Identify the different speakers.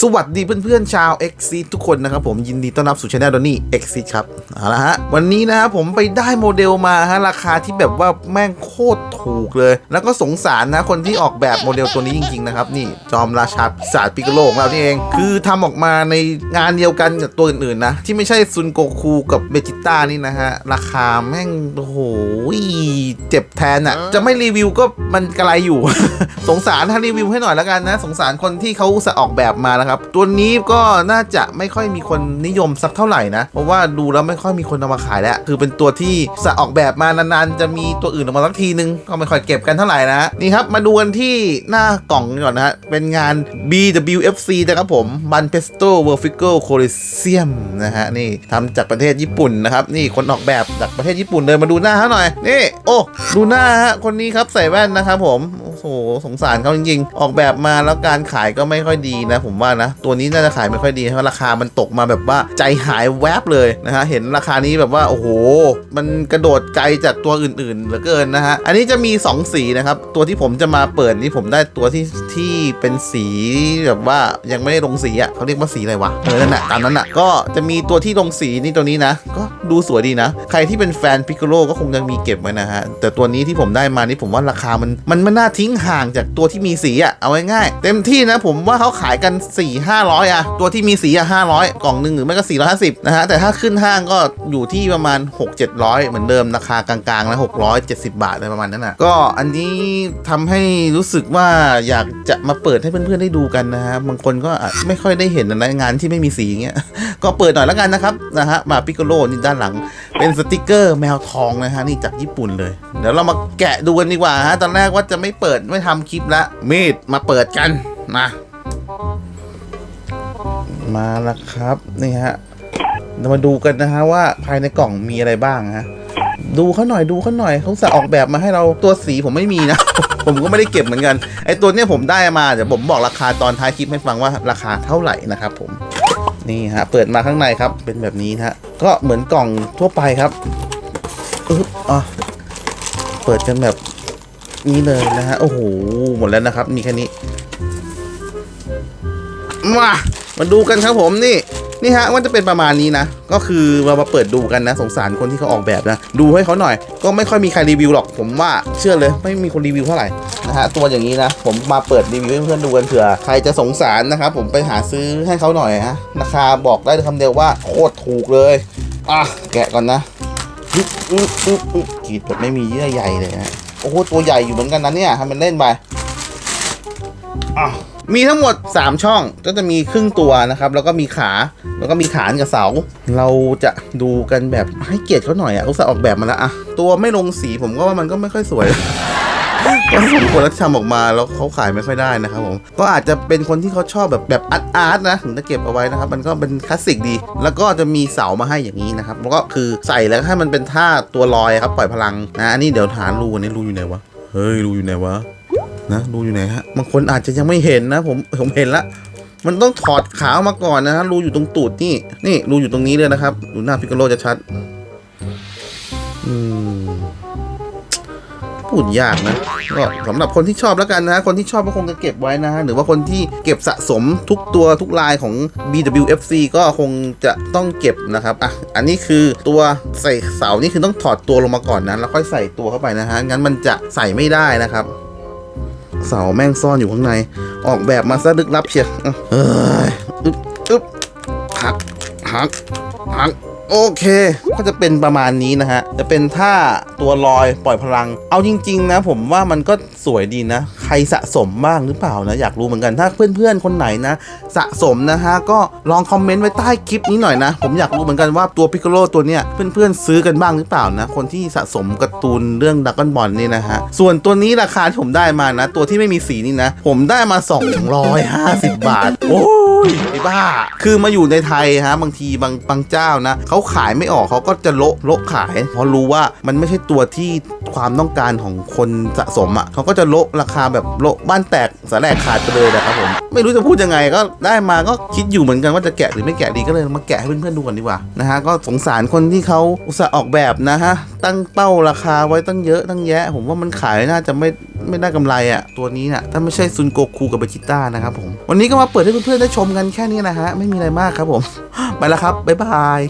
Speaker 1: สวัสดีเพื่อนๆชาว x อทุกคนนะครับผมยินดีต้อนรับสู่ช anel ดอนนี่ x อครับเอาละฮะวันนี้นะครับผมไปได้โมเดลมาฮะราคาที่แบบว่าแม่งโคตรถูกเลย แล้วก็สงสารนะคนที่ออกแบบโมเดลตัวนี้จริงๆนะครับนี่จอมราชาปีศาจปิกโลของเรานี่เอง คือทำออกมาในงานเดียวกันกับตัวอื่นๆนะ ที่ไม่ใช่ซุนโกคูกับเบจิต้านี่นะฮะราคาแม่งโอ้โหเจ็บแทนอะ่ะจะไม่รีวิวก็มันกระไรอยู่ สงสารถ้ารีวิวให้หน่อยแล้วกันนะ สงสารคนที่เขาสาห์ออกแบบมานะครับ ตัวนี้ก็น่าจะไม่ค่อยมีคนนิยมสักเท่าไหร่นะ เพราะว่าดูแล้วไม่ค่อยมีคนเอามาขายแล้ว คือเป็นตัวที่สะออกแบบมานานๆ จะมีตัวอื่นออกมาสักทีนึง ก็ไม่ค่อยเก็บกันเท่าไหร่นะ นี่ครับ มาดูกันที่หน้ากล่องก่อนนะฮะ เป็นงาน BWFC นะครับผม Ban Pesto w o r f i g o Coliseum นะฮะ นี่ทำจากประเทศญี่ปุ่นนะครับ นี่คนออกแบบจากประเทศญี่ปุ่นเลย มาดูหน้าเขาหน่อย นี่ โอ้ ดูหน้าฮะ คนนี้ครับใส่แว่นนะครับผม โอ้โห สงสารเขาจริงๆ ออกแบบมาแล้วการขายก็ไม่ค่อยดีนะผมว่านะ ตัวนี้น่าจะขายไม่ค่อยดีเพราะราคามันตกมาแบบว่าใจหายแวบเลยนะฮะเห็นราคานี้แบบว่าโอ้โห มันกระโดดไกลจากตัวอื่นๆเหลือเกินนะฮะอันนี้จะมี 2 สีนะครับ ตัวที่ผมจะมาเปิดนี่ผมได้ตัวที่ที่เป็นสีแบบว่ายังไม่ได้ลงสีอะเขาเรียกว่าสีอะไรวะเออนั่นแหละตามนั้นอะก็จะมีตัวที่ลงสีนี่ตัวนี้นะ ก็ดูสวยดีนะ ใครที่เป็นแฟนพิกโ o ก็คงจะมีเก็บไว้นะฮะแต่ตัวนี้ที่ผมได้มานี่ผมว่าราคามันมันไม่น่าทิ้งห่างจากตัวที่มีสีอะเอาง่ายๆเต็มที่นะผมว่าเขาขายกัน4 500อะตัวที่มีสีอะ500 กล่องหนึ่งหรือไม่ก็ 450 นะฮะ แต่ถ้าขึ้นห้างก็อยู่ที่ประมาณ 6 700 เหมือนเดิมราคากลางๆนะ670 บาทอะไรประมาณนั้นนะก็อันนี้ทำให้รู้สึกว่าอยากจะมาเปิดให้เพื่อนๆได้ดูกันนะฮะบางคนก็ไม่ค่อยได้เห็นนะงานที่ไม่มีสีเงี้ยก็เปิดหน่อยแล้วกันนะครับนะฮะมาปิกโลนี่ด้านหลัง เป็นสติกเกอร์แมวทองนะฮะนี่จากญี่ปุ่นเลย เดี๋ยวเรามาแกะดูกันดีกว่าฮะตอนแรกว่าจะไม่เปิดไม่ทำคลิปละมีดมาเปิดกันมา มาแล้วครับนี่ฮะเรามาดูกันนะฮะว่าภายในกล่องมีอะไรบ้างฮะดูเขาหน่อยดูเขาหน่อยเขาจะออกแบบมาให้เราตัวสีผมไม่มีนะ ผมก็ไม่ได้เก็บเหมือนกันไอตัวเนี้ยผมได้มาเดี๋ยวผมบอกราคาตอนท้ายคลิปให้ฟังว่าราคาเท่าไหร่นะครับผมนี่ฮะเปิดมาข้างในครับเป็นแบบนี้ฮะก็เหมือนกล่องทั่วไปครับอึ๊บอะเปิดกันแบบนี้เลยนะฮะโอ้โหหมดแล้วนะครับ มีแค่นี้มา มาดูกันครับผมนี่นี่ฮะว่าจะเป็นประมาณนี้นะ ก็คือเรามาเปิดดูกันนะ สงสารคนที่เขาออกแบบนะ ดูให้เขาหน่อย ก็ไม่ค่อยมีใครรีวิวหรอก ผมว่าเชื่อเลยไม่มีคนรีวิวเท่าไหร่นะฮะตัวอย่างนี้นะ ผมมาเปิดรีวิวให้เพื่อนดูกันเผื่อใครจะสงสารนะครับผมไปหาซื้อให้เขาหน่อยฮะราคาบอกได้คำเดียวว่าโคตรถูกเลยอะแกะก่อนนะอึ๊บอึ๊บอึ๊บอึ๊บกรีดแบบไม่มีเยื่อใยเลยนะโอ้โหตัวใหญ่อยู่เหมือนกันนะเนี่ยทำเป็นเล่นไปอะ มีทั้งหมด 3 ช่องก็จะมีครึ่งตัวนะครับ แล้วก็มีขาแล้วก็มีฐานกับเสา เราจะดูกันแบบให้เกียรติเขาหน่อยอะเขาจะออกแบบมาแล้วอะตัวไม่ลงสีผมก็ว่ามันก็ไม่ค่อยสวยก็สมควรแล้วที่ทำออกมาแล้วเขาขายไม่ค่อยได้นะครับผมก็อาจจะเป็นคนที่เขาชอบแบบแบบอาร์ตอาร์ตนะถึงจะเก็บเอาไว้นะครับ มันก็เป็นคลาสสิกดี แล้วก็จะมีเสามาให้อย่างนี้นะครับแล้วก็คือใส่แล้วให้มันเป็นท่าตัวลอยครับปล่อยพลังนะอันนี้เดี๋ยวฐานรูอันนี้รูอยู่ไหนวะเฮ้ยรูอยู่ไหนวะ นะรูอยู่ไหนฮะบางคนอาจจะยังไม่เห็นนะผมผมเห็นละมันต้องถอดขาออกมาก่อนนะฮะรูอยู่ตรงตูดนี่นี่รูอยู่ตรงนี้เลยนะครับดูหน้าพิกาโลจะชัดอืมพูดยากนะก็สำหรับคนที่ชอบแล้วกันนะฮะคนที่ชอบก็คงจะเก็บไว้นะฮะหรือว่าคนที่เก็บสะสมทุกตัวทุกลายของ BWFC ก็คงจะต้องเก็บนะครับอะอันนี้คือตัวใส่เสานี่คือต้องถอดตัวลงมาก่อนนะแล้วค่อยใส่ตัวเข้าไปนะฮะงั้นมันจะใส่ไม่ได้นะครับ เสาแม่งซ่อนอยู่ข้างใน ออกแบบมาซะลึกลับเชียวเอ้ยอึ๊บอึ๊บหักหักหัก โอเค ก็จะเป็นประมาณนี้นะฮะ จะเป็นท่าตัวลอยปล่อยพลัง เอาจริง ๆ นะ ผมว่ามันก็สวยดีนะ ใครสะสมบ้างหรือเปล่านะ อยากรู้เหมือนกัน ถ้าเพื่อนๆ คนไหนนะ สะสมนะฮะ ก็ลองคอมเมนต์ไว้ใต้คลิปนี้หน่อยนะ ผมอยากรู้เหมือนกันว่าตัวพิกโ o ตัวเนี้ยเพื่อนๆ ซื้อกันบ้างหรือเปล่านะ คนที่สะสมการ์ตูนเรื่องดักกอนบอลนี่นะฮะ ส่วนตัวนี้ราคาที่ผมได้มานะ ตัวที่ไม่มีสีนี่นะ ผมได้มา 250 บาท โอ้ ยไอ้บ้า คือมาอยู่ในไทยฮะบางทีบางบางเจ้านะเขาขายไม่ออกเขาก็จะโละโละขาย เพราะรู้ว่ามันไม่ใช่ตัวที่ความต้องการของคนสะสมอะเขาก็จะโละราคาแบบโละบ้านแตกสาแหลกขาดไปเลยนะครับผมไม่รู้จะพูดยังไงก็ได้มาก็คิดอยู่เหมือนกันว่าจะแกะหรือไม่แกะดีก็เลยมาแกะให้เพื่อนๆดูก่อนดีกว่านะฮะก็สงสารคนที่เขาอุตส่าห์ออกแบบนะฮะตั้งเป้าราคาไว้ตั้งเยอะตั้งแยะ ผมว่ามันขายน่าจะไม่ไม่ได้กำไรอะตัวนี้น่ะถ้าไม่ใช่ซุนโกคูกับเบจิต้านะครับผมวันนี้ก็มาเปิดให้เพื่อนๆได้ชมกันแค่นี้นะฮะ ไม่มีอะไรมากครับผม ไปแล้วครับ บ๊ายบาย